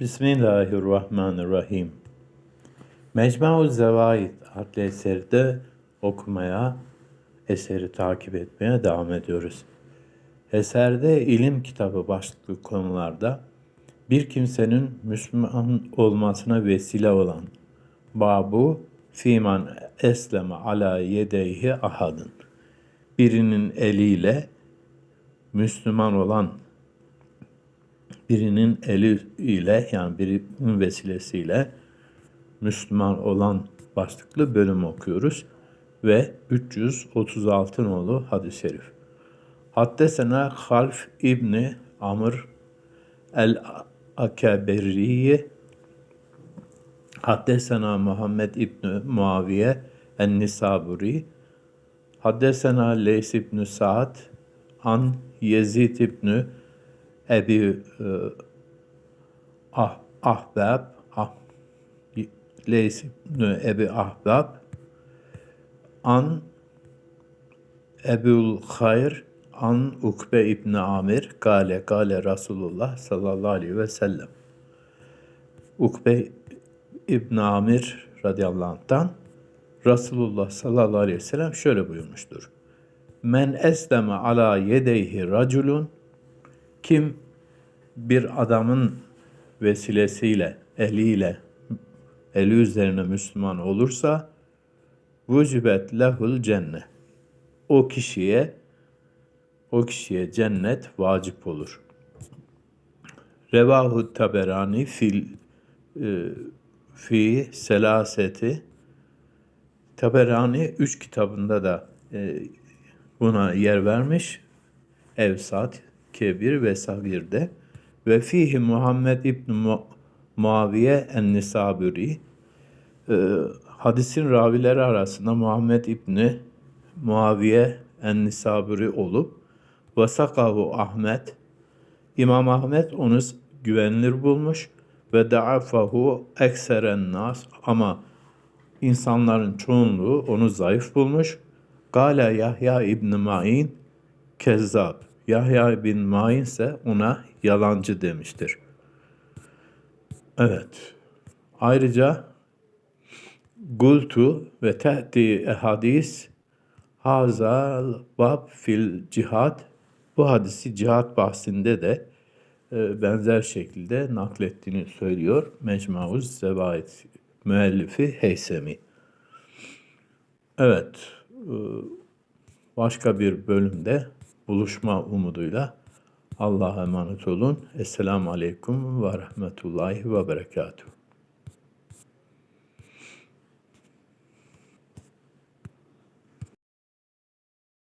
Bismillahirrahmanirrahim. Mecmu Zevaid adlı eserde okumaya, eseri takip etmeye devam ediyoruz. Eserde ilim kitabı başlıklı konularda bir kimsenin Müslüman olmasına vesile olan babu fiman esleme ala yedeyhi ahadın birinin eliyle Müslüman olan birinin eli ile yani birinin vesilesiyle Müslüman olan başlıklı bölüm okuyoruz ve 336 nolu hadis-i şerif. Haddesena Half İbni Amr el-Akaberiye Haddesena Muhammed İbni Muaviye en-Nisaburi Haddesena Leys İbni Sa'd an Yezid İbni Ebi e, ah, Ahbab ah, Leys İbni Ebi Ahbab an Ebul Hayr an Ukbe İbni Amir gale gale Resulullah sallallahu aleyhi ve sellem Ukbe İbni Amir radıyallahu anh'tan Resulullah sallallahu aleyhi ve sellem şöyle buyurmuştur. Men esleme ala yedeyhi raculun kim bir adamın vesilesiyle, eliyle, eli üzerine Müslüman olursa vücibet lehul cennet. O kişiye o kişiye cennet vacip olur. Revahu Taberani fil e, fi selaseti Taberani üç kitabında da e, buna yer vermiş. Evsat, Kebir ve Sabir'de ve fihi Muhammed İbn Mu Muaviye en-Nisaburi e, hadisin ravileri arasında Muhammed İbni Muaviye en-Nisaburi olup vasakahu Ahmet İmam Ahmet onu güvenilir bulmuş ve da'afahu ekseren nas ama insanların çoğunluğu onu zayıf bulmuş. Gale Yahya İbn Ma'in kezzab. Yahya bin Ma'in ise ona yalancı demiştir. Evet. Ayrıca Gultu ve tehti hadis hazal bab fil cihad bu hadisi cihat bahsinde de e, benzer şekilde naklettiğini söylüyor Mecmuuz Zevaid müellifi Heysemi. Evet, e, başka bir bölümde buluşma umuduyla Allah'a emanet olun. Esselamu Aleyküm ve Rahmetullahi ve Berekatuhu.